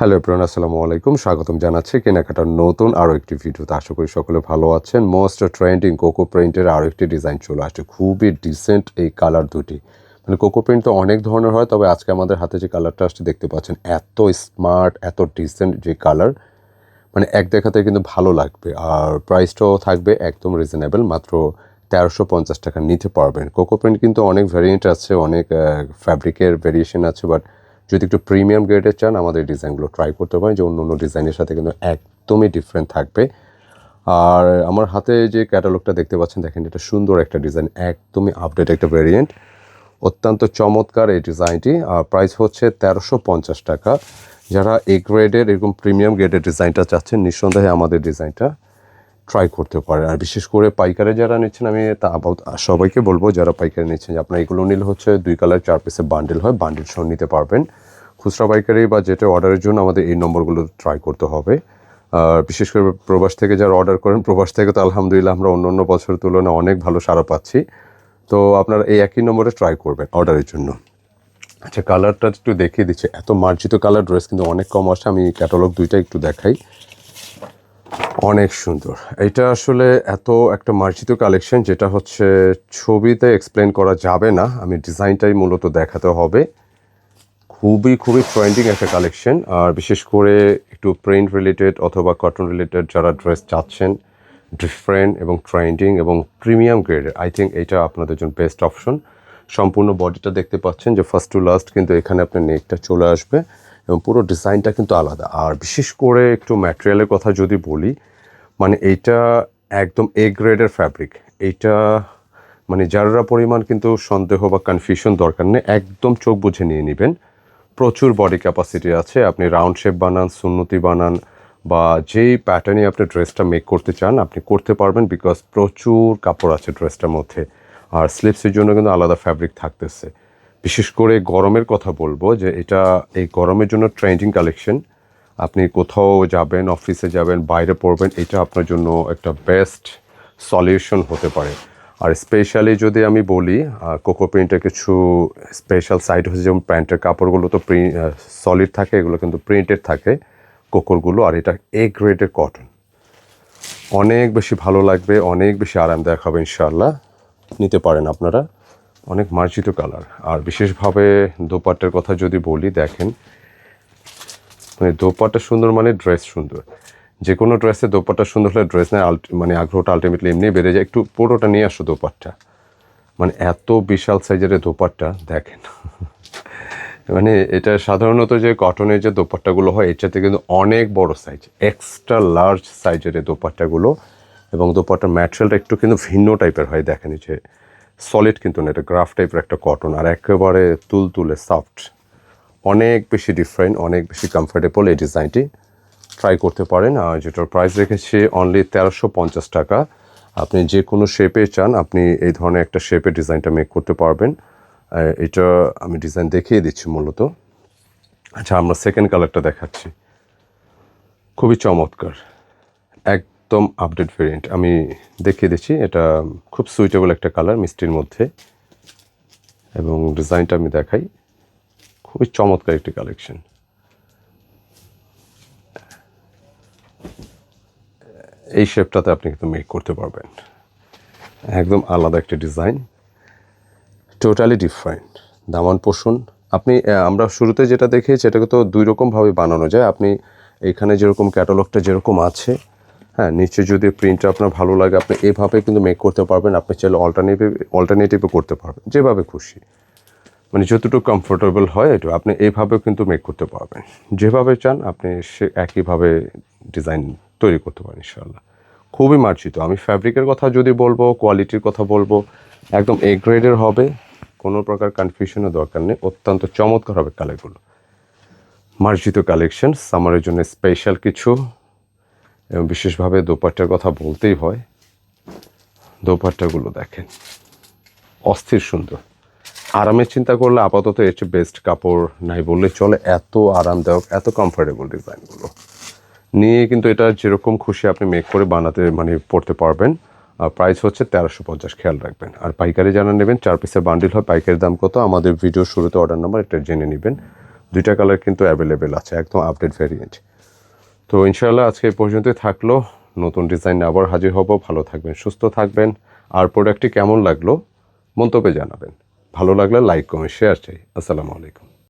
Hello apron আসসালামু আলাইকুম। স্বাগতম জানাচ্ছি কেনাকাটার নতুন আরও একটি ভিডিওতে। আশা করি সকলে ভালো আছেন। মোস্ট ট্রেন্ডিং কোকো প্রিন্টের আরও একটি ডিজাইন চলে আসছে। খুবই ডিসেন্ট এই কালার দুটি। মানে কোকো প্রিন্ট তো অনেক ধরনের হয়, তবে আজকে আমাদের হাতে যে কালারটা আসছে দেখতে পাচ্ছেন, এত স্মার্ট এত ডিসেন্ট যে কালার মানে এক দেখাতে কিন্তু ভালো লাগবে। আর প্রাইসটাও থাকবে একদম রিজনেবল মাত্র তেরোশো পঞ্চাশ টাকা নিতে পারবেন। কোকো প্রিন্ট কিন্তু অনেক ভ্যারিয়েন্ট আছে, অনেক ফ্যাব্রিকের ভেরিয়েশন আছে বাট যদি একটু প্রিমিয়াম গ্রেডের চান, আমাদের ডিজাইনগুলো ট্রাই করতে পারেন, যে অন্য অন্য ডিজাইনের সাথে কিন্তু একদমই ডিফারেন্ট থাকবে। আর আমার হাতে যে ক্যাটালগটা দেখতে পাচ্ছেন, দেখেন এটা সুন্দর একটা ডিজাইন একদমই আপডেট একটা ভেরিয়েন্ট অত্যন্ত চমৎকার এই ডিজাইনটি আর প্রাইস হচ্ছে তেরোশো পঞ্চাশ টাকা। যারা এ গ্রেডের এরকম প্রিমিয়াম গ্রেডের ডিজাইনটা চাচ্ছেন, নিঃসন্দেহে আমাদের ডিজাইনটা ট্রাই করতে পারেন আর বিশেষ করে পাইকারে যারা নিচ্ছেন, আমি তা সবাইকে বলব, যারা পাইকারি নিচ্ছেন যে আপনার এগুলো নিলে হচ্ছে দুই কালার চার পিসের বান্ডেল হয় বান্ডেল সহ নিতে পারবেন। খুচরা পাইকারি বা যেটা অর্ডারের জন্য আমাদের এই নম্বরগুলো ট্রাই করতে হবে। আর বিশেষ করে প্রবাস থেকে যারা অর্ডার করেন, প্রবাস থেকে তো আলহামদুলিল্লাহ আমরা অন্য অন্য বছরের তুলনায় অনেক ভালো সাড়া পাচ্ছি। তো আপনারা এই একই নম্বরে ট্রাই করবেন অর্ডারের জন্য। আচ্ছা কালারটা একটু দেখিয়ে দিচ্ছে। এত মার্জিত কালার ড্রেস কিন্তু অনেক কম আসে, আমি ক্যাটালগ দুইটা একটু দেখাই। অনেক সুন্দর। এটা আসলে এত একটা মার্জিত কালেকশন যেটা হচ্ছে ছবিতে এক্সপ্লেন করা যাবে না। আমি ডিজাইনটাই মূলত দেখাতে হবে। খুবই খুবই ট্রেন্ডিং একটা কালেকশন আর বিশেষ করে একটু প্রিন্ট রিলেটেড অথবা কটন রিলেটেড যারা ড্রেস চাচ্ছেন ডিফারেন্ট এবং ট্রেন্ডিং এবং প্রিমিয়াম গ্রেডের আই থিঙ্ক এটা আপনাদের জন্য বেস্ট অপশন সম্পূর্ণ বডিটা দেখতে পাচ্ছেন যে ফার্স্ট টু লাস্ট কিন্তু এখানে আপনার নেকটা চলে আসবে। এবং পুরো ডিজাইনটা কিন্তু আলাদা। আর বিশেষ করে একটু ম্যাটেরিয়ালের কথা যদি বলি মানে এইটা একদম এ গ্রেডের ফ্যাব্রিক এইটা মানে যারা পরিমাণ কিন্তু সন্দেহ বা কনফিউশন দরকার নেই, একদম চোখ বুঝে নিয়ে নেবেন। প্রচুর বডি ক্যাপাসিটি আছে। আপনি রাউন্ড শেপ বানান, সুন্নতি বানান, বা যেই প্যাটার্নে আপনি ড্রেসটা মেক করতে চান, আপনি করতে পারবেন বিকজ প্রচুর কাপড় আছে ড্রেসটার মধ্যে। আর স্লিপসের জন্য কিন্তু আলাদা ফ্যাব্রিক থাকতেছে। বিশেষ করে গরমের কথা বলব যে এটা এই গরমের জন্য ট্রেন্ডিং কালেকশন আপনি কোথাও যাবেন অফিসে যাবেন, বাইরে পড়বেন, এটা আপনার জন্য একটা বেস্ট সলিউশন হতে পারে। আর স্পেশালি যদি আমি বলি কোকো প্রিন্টের কিছু স্পেশাল সাইড হচ্ছে, যেমন প্যান্টের কাপড়গুলো তো প্রিন্ট সলিড থাকে, এগুলো কিন্তু প্রিন্টেড থাকে কোকোরগুলো আর এটা এ গ্রেডের কটন অনেক বেশি ভালো লাগবে, অনেক বেশি আরামদায়ক হবে ইনশাআল্লাহ। নিতে পারেন আপনারা। অনেক মার্জিত কালার। আর বিশেষভাবে দোপাট্টার কথা যদি বলি, দেখেন মানে দোপাট্টা সুন্দর মানে ড্রেস সুন্দর। যে কোনো ড্রেসে দোপাট্টা সুন্দর হলে ড্রেস নেয় মানে আগ্রহটা আলটিমেটলি এমনি বেড়ে যায়। একটু পুরোটা নিয়ে আসো দোপাট্টা। মানে এত বিশাল সাইজের দোপাট্টা, দেখেন। মানে এটা সাধারণত যে কটনের যে দোপাট্টাগুলো হয় চাইতে কিন্তু অনেক বড় সাইজ এক্সট্রা লার্জ সাইজের দোপাট্টাগুলো। এবং দোপাট্টার ম্যাটেরিয়ালটা একটু কিন্তু ভিন্ন টাইপের হয়, দেখেন যে সলিড কিন্তু না, এটা গ্রাফ টাইপের একটা কটন আর একেবারে তুলতুলে সফট অনেক বেশি ডিফারেন্ট অনেক বেশি কমফোর্টেবল এই ডিজাইনটি ট্রাই করতে পারেন আর যেটার প্রাইস রেখেছি অনলি তেরোশো পঞ্চাশ টাকা। আপনি যে কোনো শেপে চান, আপনি এই ধরনের একটা শেপের ডিজাইনটা মেক করতে পারবেন। এটা আমি ডিজাইন দেখিয়ে দিচ্ছি মূলত। আচ্ছা আমরা সেকেন্ড কালারটা দেখাচ্ছি। খুবই চমৎকার। একদম আপডেট ভেরিয়েন্ট আমি দেখিয়ে দিচ্ছি, এটা খুব সুইটেবল একটা কালার মিষ্টির মধ্যে। এবং ডিজাইনটা আমি দেখাই। খুবই চমৎকার একটি কালেকশন এই শেপটাতে আপনি কিন্তু মেক করতে পারবেন। একদম আলাদা একটা ডিজাইন টোটালি ডিফারেন্ট দামান পোষণ। আপনি আমরা শুরুতে যেটা দেখিয়েছি, এটাকে তো দুই রকমভাবে বানানো যায়। আপনি এখানে যেরকম ক্যাটালগটা যেরকম আছে হ্যাঁ নিচে যদি প্রিন্টটা আপনার ভালো লাগে, আপনি এভাবে কিন্তু মেক করতে পারবেন। আপনি চাইলে অল্টারনেটিভ অল্টারনেটিভও করতে পারবেন, যেভাবে খুশি। মানে যতটুকু কমফোর্টেবল হয়, এটা আপনি এইভাবেও কিন্তু মেক করতে পারবেন। যেভাবে চান, আপনি সে একইভাবে ডিজাইন তৈরি করতে পারেন ইনশাল্লাহ খুবই মার্জিত। আমি ফ্যাব্রিকের কথা যদি বলব কোয়ালিটির কথা বলব, একদম এ গ্রেডের হবে। কোনো প্রকার কনফিউশনের দরকার নেই। অত্যন্ত চমৎকার হবে কালারগুলো মার্জিত কালেকশন সামারের জন্য স্পেশাল কিছু। এবং বিশেষভাবে দোপাট্টার কথা বলতেই হয়, দোপাট্টাগুলো দেখেন। অস্থির সুন্দর। আরামের চিন্তা করলে আপাতত এর চেয়ে বেস্ট কাপড় নাই বললে চলে। এত আরামদায়ক, এত কমফোর্টেবল ডিজাইনগুলো নিয়ে কিন্তু এটা যেরকম খুশি আপনি মেক করে বানাতে মানে পড়তে পারবেন, আর প্রাইস হচ্ছে তেরোশো পঞ্চাশ, খেয়াল রাখবেন। আর পাইকারি জানা নেবেন, চার পিসের বান্ডিল হয় পাইকারি দাম কত? আমাদের ভিডিও শুরুতে অর্ডার নাম্বার এটা জেনে নেবেন। দুইটা কালার কিন্তু অ্যাভেলেবেল আছে, একদম আপডেট ভ্যারিয়েন্ট তো ইনশাল্লাহ আজকে পর্যন্তই থাকল। নতুন ডিজাইন আবার হাজির হব। ভালো থাকবেন, সুস্থ থাকবেন। আর প্রোডাক্টটি কেমন লাগল, মন্তব্যে জানাবেন। ভালো লাগলে লাইক, কমেন্ট শেয়ার চাই। আসসালামু আলাইকুম।